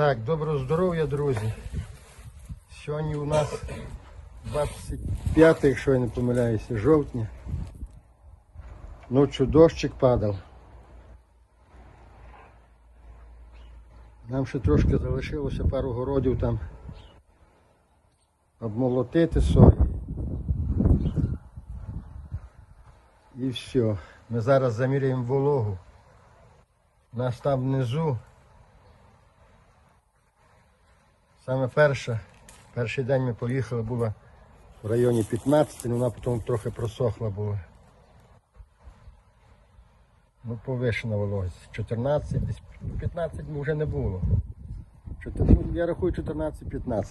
Так, доброго здоров'я, друзі. Сьогодні у нас 25, якщо я не помиляюся, жовтня. Ночі дощик падав. Нам ще трошки залишилося пару городів там обмолотити сої. І все. Ми зараз заміряємо вологу. У нас там внизу Саме перша, перший день ми поїхали, була в районі 15, але вона потім трохи просохла була. Ну, повишена вологість. 14, десь 15 вже не було. Ну, Я рахую 14-15.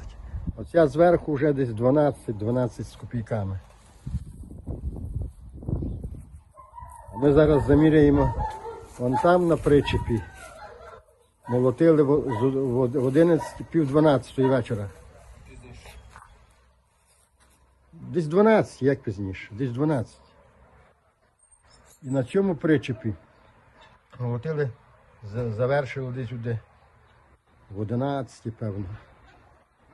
Оця зверху вже десь 12-12 з копійками. Ми зараз заміряємо вон там на причепі. Молотили в 11, пів 12 вечора. Десь 12, як пізніше, десь 12. І на цьому причепі молотили, завершили десь туди в 11, певно.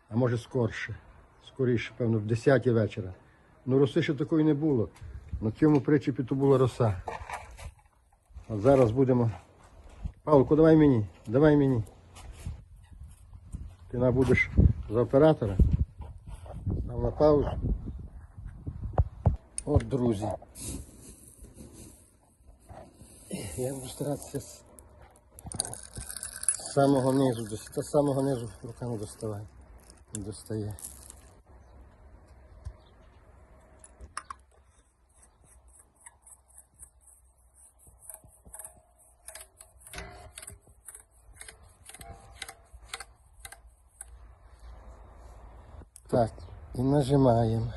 А може скорше. Скоріше, певно, в 10 вечора. Ну роси ще такої не було. На цьому причепі то була роса. От зараз будемо Павлко, давай мені, давай мені. Ти набудеш за оператора. Став на паузу. От, друзі. Я буду старатися з самого низу, з самого низу рука не доставає. Не достає. Так, і нажимаємо.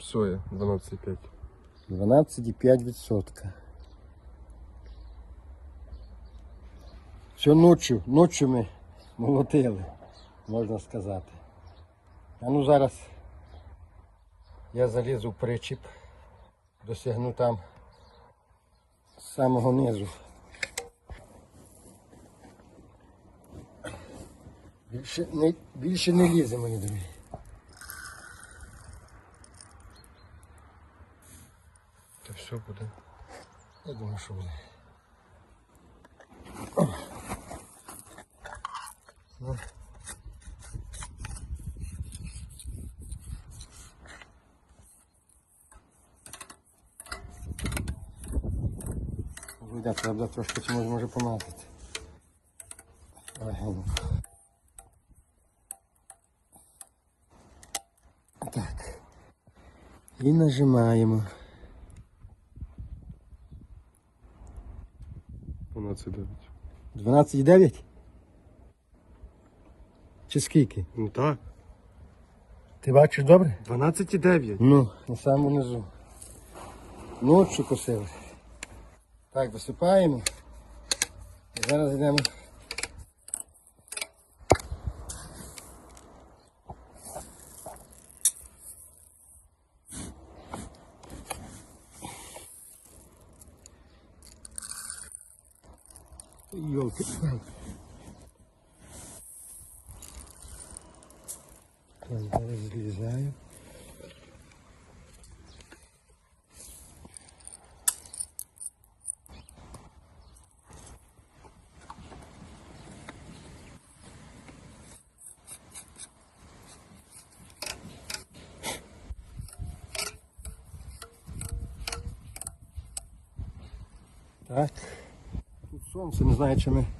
Соя 12,5. 12,5%. Всю ночі, ночі ми молотили, можна сказати. А ну зараз я залізу в причіп, досягну там з самого низу. Більше не, більше не лізе, мої друзі. Та все буде. Я думаю, що буде. Ну. Вийде, треба трошки чомусь може помазати. Легенько. І нажимаємо. 12,9. 12,9? Чи скільки? Ну так. Ти бачиш добре? 12,9. Ну, на самому низу. Ночі косили. Так, висипаємо. І зараз йдемо. Йолки. Так, зараз зрізаю. Так. Сонце, не знаю, чи ми. —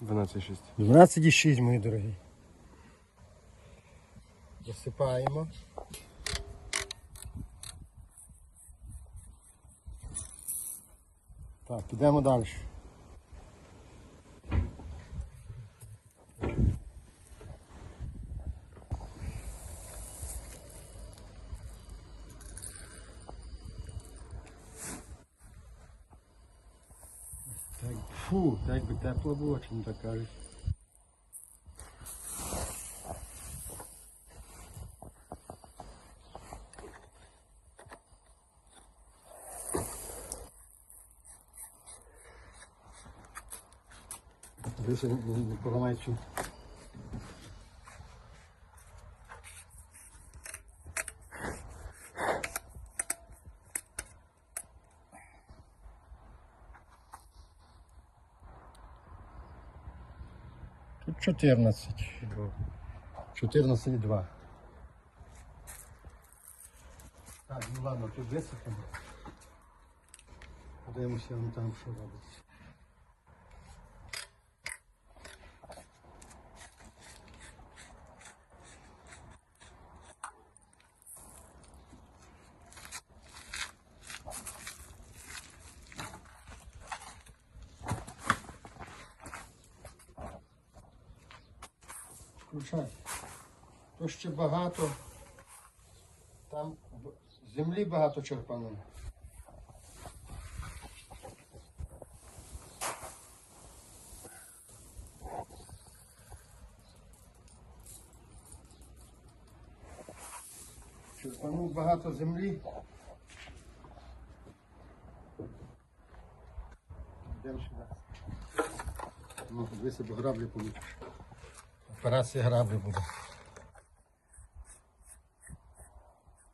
12,6. 12,6, мої дорогі. Засипаємо. Так, підемо далі. Фу, так би тепло було, чому так кажеш. Дивися, поламаючи. Тут 14. 14,2. Так, ну ладно, тут висипемо. Подивимося там, що робиться. Включай. То ще багато. Там землі багато черпануло. Черпанув багато землі. Йдемо сюди. Ну, дивися, бо граблі получиш. Операція граблі буде.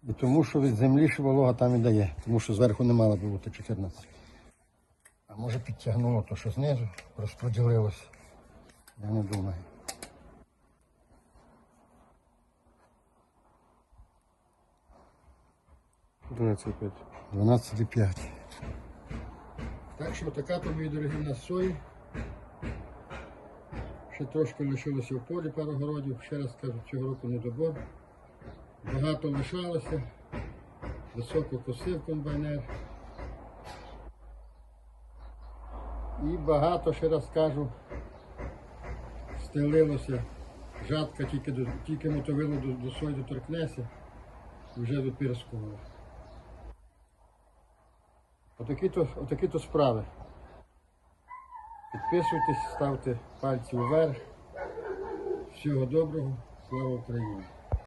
І тому, що від землі ще волога там і дає, тому що зверху не мало бути 14. А може підтягнуло то, що знизу розподілилося. Я не думаю. 11,5. 12,5. Так що така то, мої дорогі в нас сої. Ще трошки лишилося в полі пару городів. Ще раз кажу, цього року недобор. Багато лишалося. Високо косив комбайнер. І багато, ще раз кажу, стелилося. Жатка тільки, до- тільки мотовило до, до сої доторкнеться, вже випірскувало. Отакі то, отакі то справи. Підписуйтесь, ставте пальці вверх. Всього доброго, слава Україні!